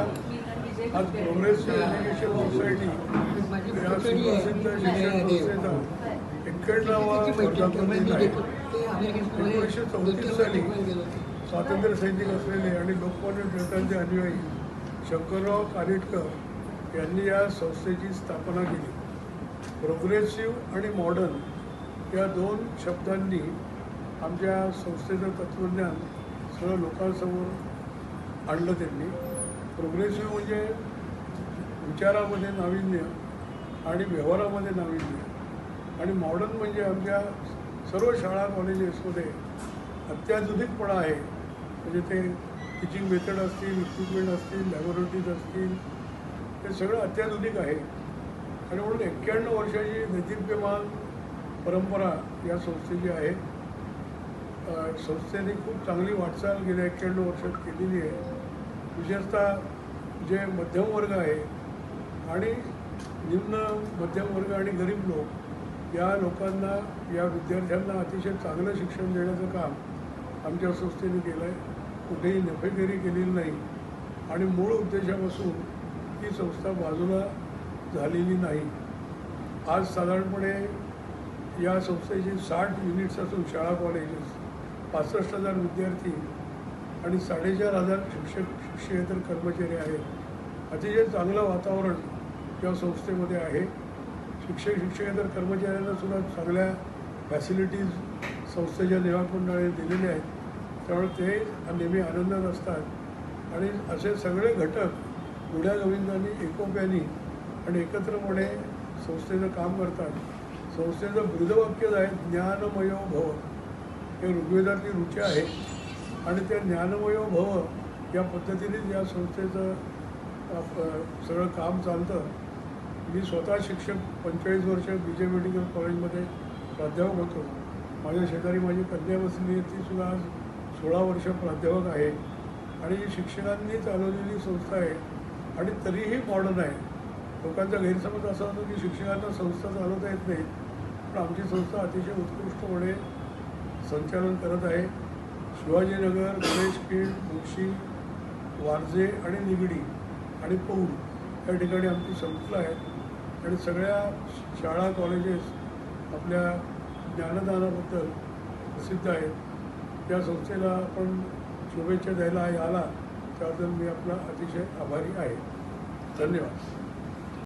आज progressive education society या शिक्षण संस्थेचा एक्क्याण्णवा एकोणीसशे चौतीस साली स्वातंत्र्य सैनिक असलेले आणि लोकमान्य टिळकांचे अनुयायी शंकरराव कानिटकर यांनी या संस्थेची स्थापना केली. प्रोग्रेसिव्ह आणि मॉडर्न या दोन शब्दांनी आमच्या संस्थेचं तत्त्वज्ञान सगळं लोकांसमोर आणलं त्यांनी. प्रोग्रेसिव्ह म्हणजे विचारामध्ये नाविन्य आणि व्यवहारामध्ये नाविन्य. आणि मॉडर्न म्हणजे आमच्या सर्व शाळा कॉलेजेसमध्ये अत्याधुनिकपणा आहे. म्हणजे ते टीचिंग मेथड असतील इक्विपमेंट असतील लॅबोरेटरीज असतील हे सगळं अत्याधुनिक आहे. आणि म्हणून एक्क्याण्णव वर्षाची नैतिक्यमान परंपरा या संस्थेची आहे. संस्थेने खूप चांगली वाटचाल गेल्या एक्क्याण्णव वर्षात केलेली आहे. विशेषतः जे मध्यमवर्ग आहे आणि निम्न मध्यमवर्ग आणि गरीब लोक या लोकांना या विद्यार्थ्यांना अतिशय चांगलं शिक्षण देण्याचं काम आमच्या संस्थेने केलं आहे कुठेही नफेगिरी केलेली नाही. आणि मूळ उद्देशापासून ही संस्था बाजूला झालेली नाही. आज साधारणपणे या संस्थेची साठ युनिट्स असून शाळा कॉलेजेस पासष्ट हजार विद्यार्थी आणि साडेचार हजार शिक्षक शिक्षकेतर कर्मचारी आहेत. अतिशय चांगलं वातावरण या संस्थेमध्ये आहे. शिक्षक शिक्षकेतर कर्मचाऱ्यांना सुद्धा चांगल्या फॅसिलिटीज संस्थेच्या निवास दिलेले दिलेल्या आहेत. त्यामुळे ते नेहमी आनंदात असतात. आणि असे सगळे घटक गुढ्या गोविंदांनी एकोप्यानी आणि एकत्रपणे संस्थेचं काम करतात. संस्थेचं ब्रीदवाक्यच आहे ज्ञानमयो भव. हे ऋग्वेदातली रुची आहे. आणि त्या ज्ञानमयो भव या पद्धतीनेच या संस्थेचं सगळं काम चालतं. मी स्वतः शिक्षक पंचेचाळीस वर्ष बी जे मेडिकल कॉलेजमध्ये प्राध्यापक होतो. माझ्या शेजारी माझी कन्या बसली आहे ती सुद्धा आज सोळा वर्ष प्राध्यापक आहे. आणि ही शिक्षकांनी चालवलेली संस्था आहे. आणि तरीही मॉडर्न आहे. लोकांचा गैरसमज असा होतो की शिक्षकांना संस्था चालवता येत नाही. पण आमची संस्था अतिशय उत्कृष्टपणे संचालन करत आहे. शिवाजीनगर गणेश खीड मुळशी वारजे आणि निगडी आणि पौड या ठिकाणी आमची संकुलं आहेत आणि सगळ्या शाळा कॉलेजेस आपल्या ज्ञानदानाबद्दल प्रसिद्ध आहेत. त्या संस्थेला आपण शुभेच्छा द्यायला आला त्याबद्दल मी आपला अतिशय आभारी आहे. धन्यवाद.